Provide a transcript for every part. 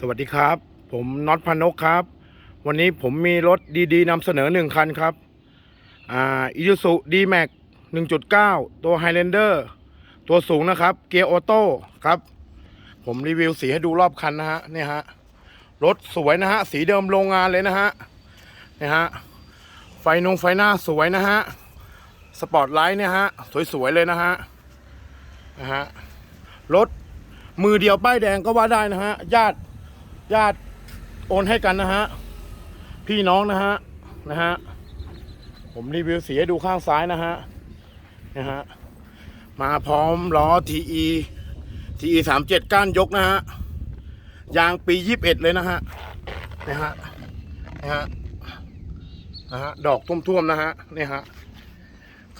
สวัสดีครับ ผมน็อตพนกครับ วันนี้ผมมีรถดีๆนำเสนอหนึ่งคันครับอ่าอิซูซุดีแม็ก1.9ตัวไฮแลนเดอร์ตัวสูงนะครับ เกียร์ออโต้ครับ ผมรีวิวสีให้ดูรอบคันนะฮะเนี่ยฮะรถสวยนะฮะ สีเดิมโรงงานเลยนะฮะเนี่ยฮะไฟนงไฟหน้าสวยนะฮะสปอร์ตไลท์เนี่ยฮะสวยๆเลยนะฮะนะฮะรถมือเดียวป้ายแดงก็ว่าได้นะฮะญาติ ญาติโอนให้กันนะฮะ พี่น้องนะฮะ นะฮะ ผมรีวิวสีให้ดูข้างซ้ายนะฮะ นะฮะ มาพร้อมล้อ TE TE สามเจ็ดก้านยกนะฮะ ยางปียี่สิบเอ็ดเลยนะฮะ นะฮะ นะฮะ นะฮะ ดอกท่วมๆนะฮะ นี่ฮะ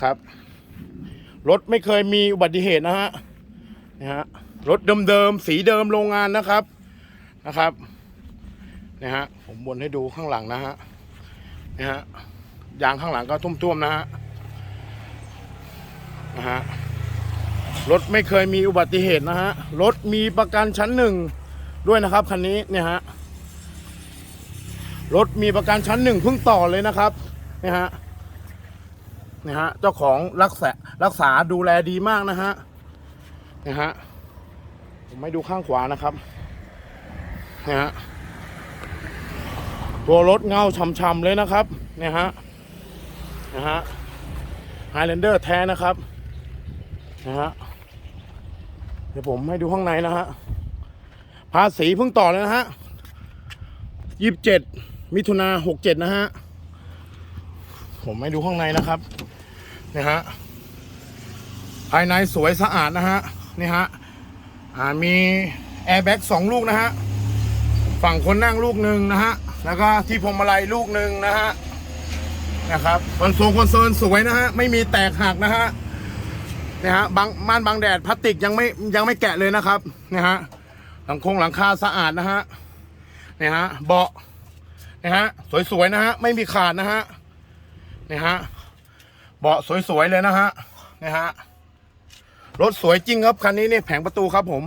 ครับ รถไม่เคยมีอุบัติเหตุนะฮะ นะฮะ รถเดิมๆ สีเดิมโรงงานนะครับ นะครับนะฮะผมวนให้ดูข้างหลังนะฮะนะฮะยางข้างหลังก็ทุ่มๆนะฮะนะฮะรถไม่เคยมีอุบัติเหตุนะฮะรถมีประกันชั้นหนึ่งด้วยนะครับคันนี้เนี่ยฮะรถมีประกันชั้นหนึ่งเพิ่งต่อเลยนะครับเนี่ยฮะเนี่ยฮะเจ้าของรักษารักษาดูแลดีมากนะฮะเนี่ยฮะผมไม่ดูข้างขวานะครับ นี่ยฮะตัวรถเงาช่ำๆเลยนะครับเนี่ยฮะนะฮะไฮแลนเดอร์แท้นะครับนะฮะเดี๋ยวผมให้ดูข้างในนะฮะภาษีเพิ่งต่อเลยนะฮะยี่สิบเจ็ดมิถุนาหกเจ็ดนะฮะผมให้ดูข้างในนะครับเนี่ยฮะภายในสวยสะอาดนะฮะนี่ฮะอ่ามีแอร์แบ็กสองลูกนะฮะ ฝั่งคนนั่งลูกหนึ่งนะฮะ แล้วก็ที่พวงมาลัยลูกหนึ่งนะฮะ นะครับคอนโซลคอนโซลสวยนะฮะ ไม่มีแตกหักนะฮะเนี่ยฮะบางม่านบางแดดพลาสติกยังไม่ยังไม่แกะเลยนะครับเนี่ยฮะหลังคงหลังคาสะอาดนะฮะเนี่ยฮะเบาะเนี่ยฮะสวยๆนะฮะไม่มีขาดนะฮะเนี่ยฮะเบาะสวยๆเลยนะฮะเนี่ยฮะรถสวยจริงครับคันนี้นี่แผงประตูครับผม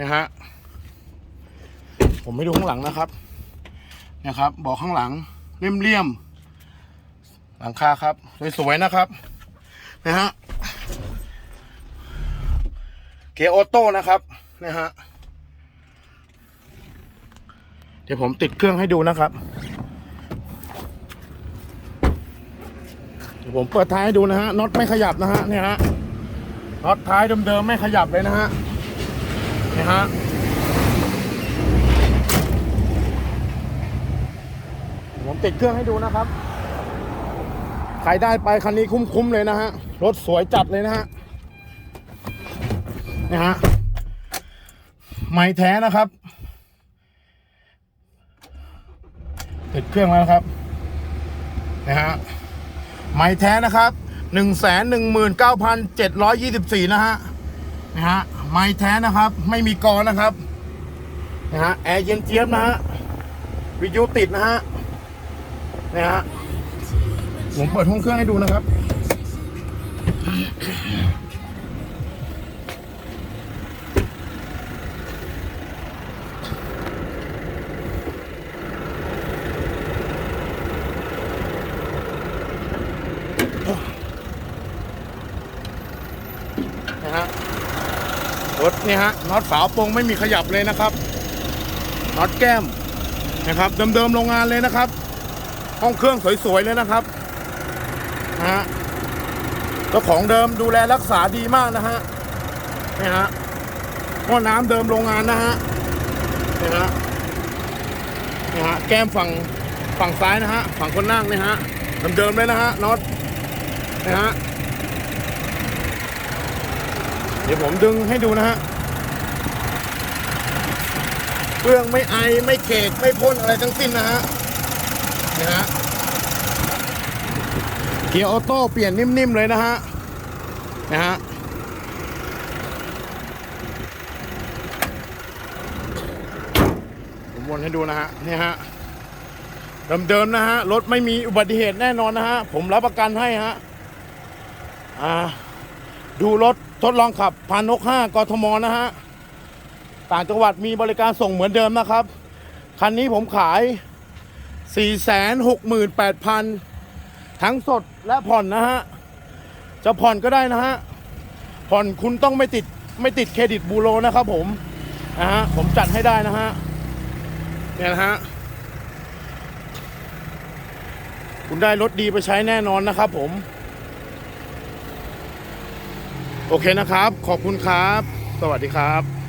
นะฮะ ผมไม่ดูข้างหลังนะครับ นะครับบอกข้างหลังเลี่ยมๆหลังคาครับสวยๆนะครับนะฮะเกียร์ออโต้นะครับนะฮะเดี๋ยวผมติดเครื่องให้ดูนะครับ เดี๋ยวผมเปิดท้ายให้ดูนะฮะน็อตไม่ขยับนะฮะเนี่ยฮะน็อตท้ายเดิมๆไม่ขยับเลยนะฮะนี่ฮะ ผม ติดเครื่องให้ดูนะครับ ใครได้ไปคันนี้คุ้มๆเลยนะฮะ รถสวยจัดเลยนะฮะนี่ฮะไม่แท้นะครับ ติดเครื่องแล้วครับนะฮะไม้แท้นะครับหนึ่งแสนหนึ่งหมื่นเก้าพันเจ็ดร้อยยี่สิบสี่นะฮะนะฮะไม้แท้นะครับ ไม่มีกอนะครับนะฮะแอร์เย็นเจี๊ยบนะฮะวิทยุติดนะฮะ นะฮะผมเปิดห้องเครื่องให้ดูนะครับ นะฮะรถเนี่ยฮะน็อตฝาโปรงไม่มีขยับเลยนะครับน็อตแก้มนะครับเดิมๆโรงงานเลยนะครับ ห้องเครื่องสวยๆเลยนะครับนะฮะเจ้าของเดิมดูแลรักษาดีมากนะฮะนี่ฮะห้อน้ำเดิมโรงงานนะฮะนี่ฮะนี่ฮะแก้มฝั่งฝั่งซ้ายนะฮะฝั่งคนนั่งนี่ฮะเดิมๆเลยนะฮะน็อตนี่ฮะเดี๋ยวผมดึงให้ดูนะฮะเครื่องไม่ไอไม่เขกไม่พ่นอะไรทั้งสิ้นนะฮะ นี่ฮะ เกียร์ออโต้เปลี่ยนนิ่มๆเลยนะฮะ นะฮะผมวนให้ดูนะฮะ นี่ฮะ เดิมๆนะฮะ รถไม่มีอุบัติเหตุแน่นอนนะฮะ ผมรับประกันให้ฮะ อ่า ดูรถทดลองขับพานกห้ากทมนะฮะ ต่างจังหวัดมีบริการส่งเหมือนเดิมนะครับ คันนี้ผมขาย 468,000 ทั้งสดและผ่อนนะฮะ จะผ่อนก็ได้นะฮะ ผ่อนคุณต้องไม่ติดไม่ติดเครดิตบูโรนะครับผม นะฮะ ผมจัดให้ได้นะฮะ เนี่ยนะฮะ คุณได้รถดีไปใช้แน่นอนนะครับผม โอเคนะครับ ขอบคุณครับ สวัสดีครับ